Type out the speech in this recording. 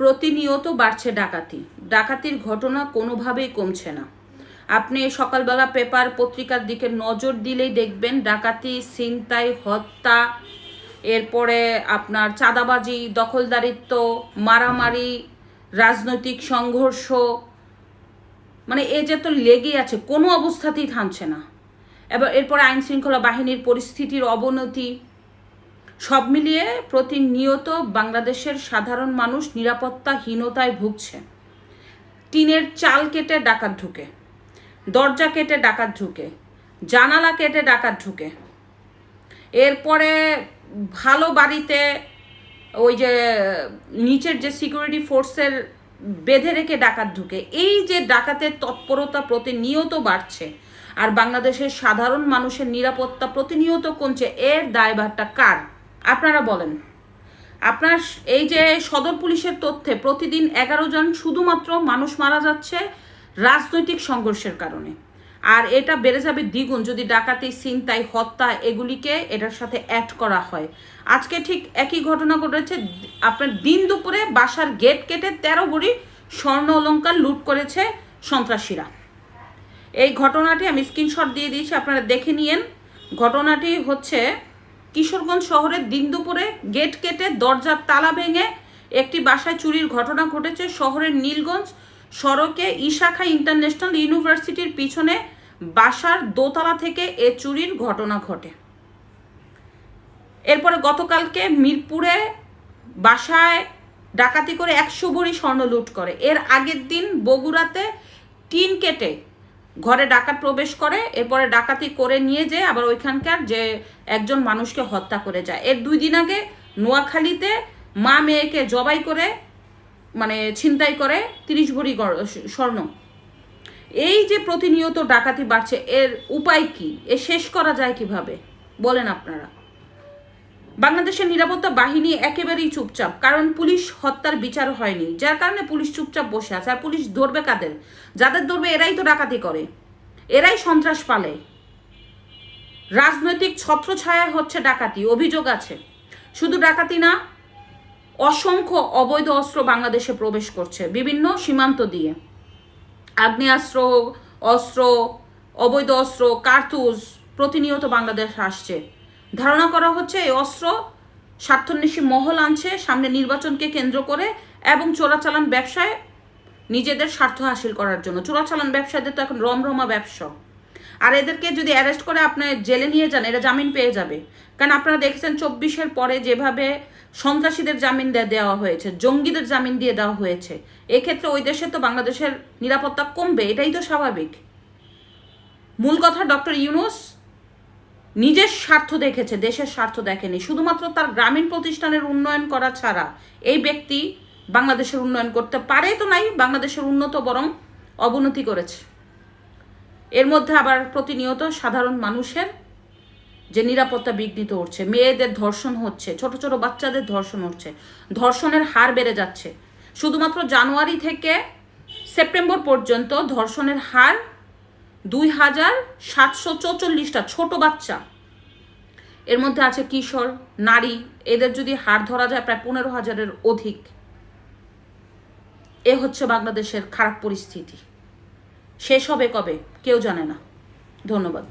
প্রতিনিয়ত বাড়ছে ডাকাতি। ডাকাতির ঘটনা কোনোভাবেই কমছে না। আপনি সকালবেলা পেপার পত্রিকার দিকে নজর দিলেই দেখবেন ডাকাতি, ছিনতাই, হত্যা, এরপরে আপনার চাঁদাবাজি, দখলদারিত্ব, মারামারি, রাজনৈতিক সংঘর্ষ মানে এ যে তো লেগেই আছে, কোনো অবস্থাতেই থামছে না। এবার এরপরে আইন শৃঙ্খলা বাহিনীর পরিস্থিতির অবনতি সব মিলিয়ে প্রতিনিয়ত বাংলাদেশের সাধারণ মানুষ নিরাপত্তাহীনতায় ভুগছে। টিনের চাল কেটে ডাকাত ঢুকে, দরজা কেটে ডাকাত ঢুকে, জানালা কেটে ডাকাত ঢুকে। এরপরে ভালো বাড়িতে ওই যে নিচের যে সিকিউরিটি ফোর্সের বেঁধে রেখে ডাকাত ঢুকে। এই যে ডাকাতের তৎপরতা প্রতিনিয়ত বাড়ছে আর বাংলাদেশের সাধারণ মানুষের নিরাপত্তা প্রতিনিয়ত কমছে, এর দায়ভারটা কার? আপনারা বলেন। আপনার এই যে সদর পুলিশের তথ্যে প্রতিদিন এগারো জন শুধুমাত্র মানুষ মারা যাচ্ছে রাজনৈতিক সংঘর্ষের কারণে। আর এটা বেড়ে যাবে দ্বিগুণ। যদি ডাকাতি, ছিনতাই, হত্যা এগুলিকে এটার সাথে অ্যাড করা হয়। আজকে ঠিক একই ঘটনা ঘটেছে। আপনার দিন দুপুরে বাসার গেট কেটে তেরো ভরি স্বর্ণ অলঙ্কার লুট করেছে সন্ত্রাসীরা। এই ঘটনাটি আমি স্ক্রিনশট দিয়ে দিয়েছি, আপনারা দেখে নিয়েন। ঘটনাটি হচ্ছে কিশোরগঞ্জ শহরের দিন দুপুরে গেট কেটে দরজার তালা ভেঙে একটি বাসায় চুরির ঘটনা ঘটেছে শহরের নীলগঞ্জ সড়কে ইশাখা ইন্টারন্যাশনাল ইউনিভার্সিটির পিছনে বাসার দোতলা থেকে এ চুরির ঘটনা ঘটে। এরপরে গতকালকে মিরপুরে বাসায় ডাকাতি করে একশো ভরি স্বর্ণ লুট করে। এর আগের দিন বগুড়াতে টিন কেটে ঘরে ডাকাত প্রবেশ করে, এরপরে ডাকাতি করে নিয়ে যেয়ে আবার ওইখানকার যে একজন মানুষকে হত্যা করে যায়। এর দুই দিন আগে নোয়াখালীতে মা মেয়েকে জবাই করে মানে ছিনতাই করে তিরিশ ভরি স্বর্ণ। এই যে প্রতিনিয়ত ডাকাতি বাড়ছে, এর উপায় কি? এ শেষ করা যায় কীভাবে? বলেন আপনারা। বাংলাদেশের নিরাপত্তা বাহিনী একেবারেই চুপচাপ, কারণ পুলিশ হত্যার বিচার হয়নি, যার কারণে পুলিশ চুপচাপ বসে আছে, আর পুলিশ ধরবে কাদের? যাদের ধরবে, এরাই তো ডাকাতি করে, এরাই সন্ত্রাস পালে। রাজনৈতিক ছত্রছায়া হচ্ছে ডাকাতি, অভিযোগ আছে। শুধু ডাকাতি না, অসংখ্য অবৈধ অস্ত্র বাংলাদেশে প্রবেশ করছে, বিভিন্ন সীমান্ত দিয়ে। আগ্নেয়াস্ত্র, অস্ত্র, অবৈধ অস্ত্র, কার্তুজ, প্রতিনিয়ত বাংলাদেশ আসছে। ধারণা করা হচ্ছে এই অস্ত্র স্বার্থন্বেষী মহল আনছে, সামনে নির্বাচনকে কেন্দ্র করে এবং চোরাচালান ব্যবসায় নিজেদের স্বার্থ হাসিল করার জন্য। চোরাচালান ব্যবসায়ীদের তো এখন রমরমা ব্যবসা। আর এদেরকে যদি অ্যারেস্ট করে আপনার জেলে নিয়ে যান, এরা জামিন পেয়ে যাবে। কারণ আপনারা দেখছেন চব্বিশের পরে যেভাবে সন্ত্রাসীদের জামিন দেওয়া হয়েছে, জঙ্গিদের জামিন দিয়ে দেওয়া হয়েছে। এক্ষেত্রে ওই দেশে তো বাংলাদেশের নিরাপত্তা কমবে, এটাই তো স্বাভাবিক। মূল কথা ডক্টর ইউনুস নিজের স্বার্থ দেখেছে, দেশের স্বার্থ দেখেনি। শুধুমাত্র তার গ্রামীণ প্রতিষ্ঠানের উন্নয়ন করা ছাড়া এই ব্যক্তি বাংলাদেশের উন্নয়ন করতে পারে তো নাই, বাংলাদেশের উন্নত বরং অবনতি করেছে। এর মধ্যে আবার প্রতিনিয়ত সাধারণ মানুষের যে নিরাপত্তা বিঘ্নিত হচ্ছে, মেয়েদের ধর্ষণ হচ্ছে, ছোট ছোট বাচ্চাদের ধর্ষণ হচ্ছে, ধর্ষণের হার বেড়ে যাচ্ছে। শুধুমাত্র জানুয়ারি থেকে সেপ্টেম্বর পর্যন্ত ধর্ষণের হার দুই হাজার সাতশো চৌচল্লিশটা ছোট বাচ্চা। এর মধ্যে আছে কিশোর, নারী, এদের যদি হার ধরা যায় প্রায় পনেরো হাজারের অধিক। এ হচ্ছে বাংলাদেশের খারাপ পরিস্থিতি। শেষ হবে কবে? কেউ জানে না। ধন্যবাদ।